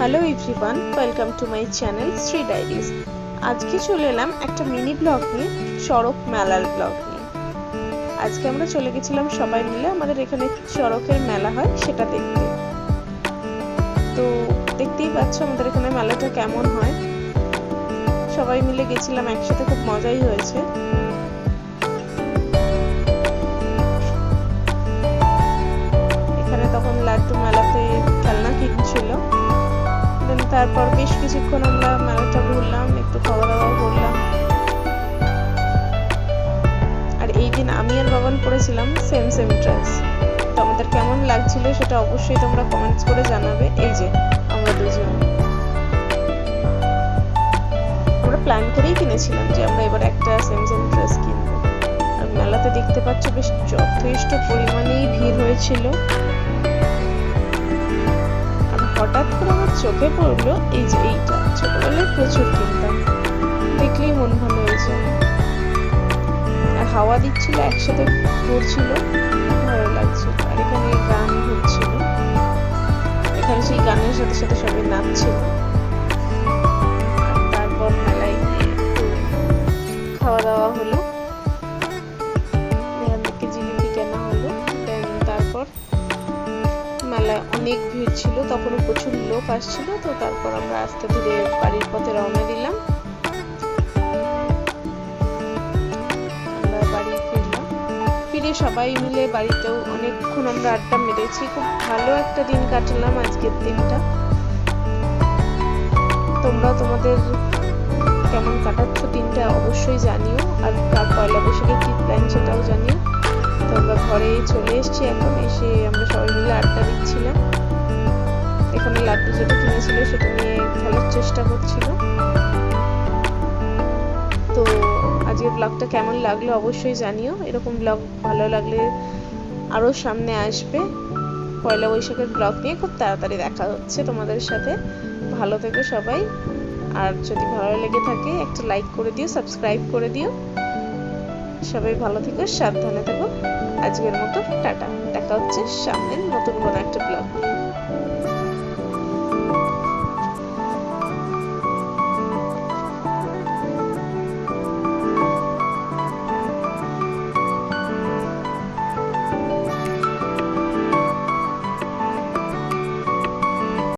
Hello everyone, welcome to my channel Shri diaries. আজকে চলে এলাম একটা মিনি ব্লগ নিয়ে, সড়ক মেলার ব্লগ নিয়ে। আজকে আমরা চলে গেছিলাম সবাই মিলে, আমাদের এখানে সড়কের মেলা হয়, সেটা দেখতে। তো দেখতেই পাচ্ছ আমাদের এখানে মেলাটা কেমন হয়। সবাই মিলে গেছিলাম একসাথে, খুব মজাই হয়েছে। তারপর বেশ কিছুক্ষণ আমরা মেলাটা ঘুরলাম, একটু খাওয়া দাওয়া করলাম। আর এই দিন আমি আর বাবান পড়েছিলাম সেম সেম ড্রেস। তো আমাদের কেমন লাগছিল সেটা অবশ্যই তোমরা কমেন্টস করে জানাবে। এই যে, আমরা দুজন। আমরা প্ল্যান করেই কিনেছিলাম যে আমরা এবার একটা সেম সেম ড্রেস কিনবো। আর মেলাতে দেখতে পাচ্ছ বেশ যথেষ্ট পরিমাণেই ভিড় হয়েছিল। হঠাৎ করে আমার চোখে পড়ল এই যে এইটা। ছোটবেলায় প্রচুর কিনতাম। দেখলেই মন ভালো হয়েছে আর হাওয়া দিচ্ছিল, একসাথে পড়ছিল ভালো লাগছে আর এখানে গান হচ্ছিল। এখানে সেই গানের সাথে সাথে সবাই নাচছিল। মেলায় অনেক ভিড় ছিল, তখনও প্রচুর লোক আসছিল, তো তারপর আমরা আস্তে ধীরে বাড়ির পথে রওনা দিলাম। আমরা ফিরলাম। ফিরে সবাই মিলে বাড়িতেও অনেকক্ষণ আমরা আড্ডা মেরেছি। খুব ভালো একটা দিন কাটালাম আজকের দিনটা। তোমরা তোমাদের কেমন কাটাচ্ছ দিনটা অবশ্যই জানিও, আর পয়লা বৈশাখে কি প্ল্যান সেটাও জানিও। তো আমরা ঘরে চলে এসেছি। এখন এসে আমরা সবাই মিলে আড্ডা দিচ্ছিলাম। এখানে লাড্ডু যেটা কিনেছিল সেটা নিয়ে খেলার চেষ্টা করছিল তো আজকের ব্লগটা কেমন লাগল অবশ্যই জানিও। এরকম ব্লগ ভালো লাগলে আরও সামনে আসবে। পয়লা বৈশাখের ব্লগ নিয়ে খুব তাড়াতাড়ি দেখা হচ্ছে তোমাদের সাথে। ভালো থেকো সবাই। আর যদি ভালো লেগে থাকে একটা লাইক করে দিও সাবস্ক্রাইব করে দিও। সবাই ভালো থেকো, সাবধানে থেকো। আজকের মতো টাটা। দেখা হচ্ছে সামনের নতুন কোনো একটা ব্লগ